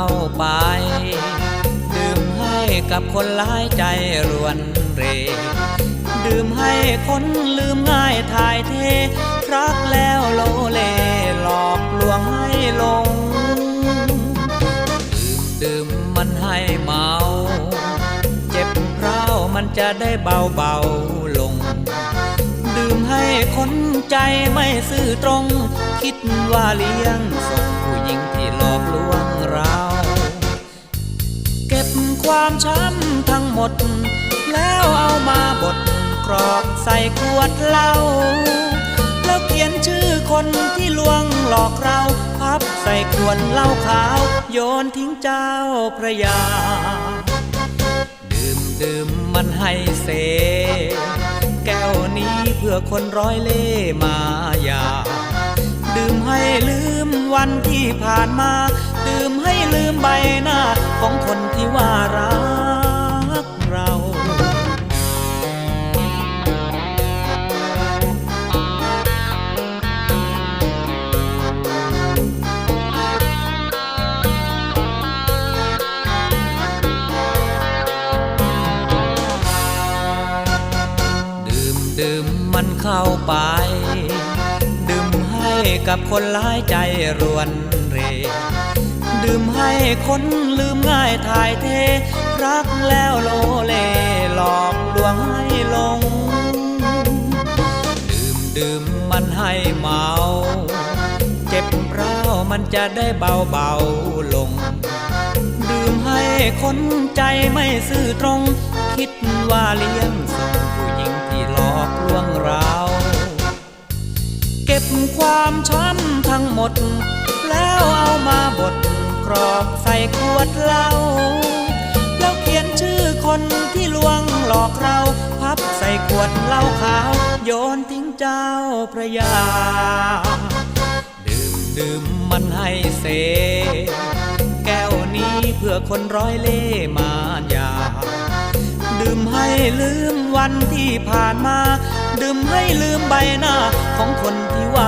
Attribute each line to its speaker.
Speaker 1: าไป ดื่มให้กับคนร้ายใจรวนเร ดื่มให้คนลืมง่ายทายเท รักแล้วโลเลหลอกลวงให้ลง ดื่มดื่มมันให้เมา เจ็บคร้ามันจะได้เบาเบาลง ดื่มให้คนใจไม่ซื่อตรง คิดว่าเลี้ยงส่ง ความช้ำทั้งหมด แล้วเอามาบดกรอกใส่ขวดเหล้าแล้วเขียนชื่อคนที่ลวงหลอกเราพับใส่ขวดเหล้าขาว โยนทิ้งเจ้าพระยา ดื่มดื่มมันให้เส แก้วนี้เพื่อคนร้อยเล่มายาดื่มให้ลืมวันที่ผ่านมา ดื่มให้ลืมใบหน้า คนที่ว่ารักเรา ดื่มดื่มมันเข้าไป ดื่มให้กับคนหลายใจรวนเร ดื่มให้คนลืมง่ายถ่ายเท รักแล้วโลเลหลอกลวงให้ลง ดื่มดื่มมันให้เมา เจ็บร้าวมันจะได้เบาเบาลง ดื่มให้คนใจไม่ซื่อตรง คิดว่าเลี้ยงส่งผู้หญิงที่หลอกลวงเราเก็บความช้ำทั้งหมดแล้วเอามาบด กรอกใส่ขวดเหล้าแล้วเขียนชื่อคนที่ลวงหลอกเราพับใส่ขวดเหล้าขาว โยนทิ้งเจ้าพระยา ดื่มดื่มมันให้เส แก้วนี้เพื่อคนร้อยเล่ห์มายาดื่มให้ลืมวันที่ผ่านมา ดื่มให้ลืมใบหน้าของคนที่ว่า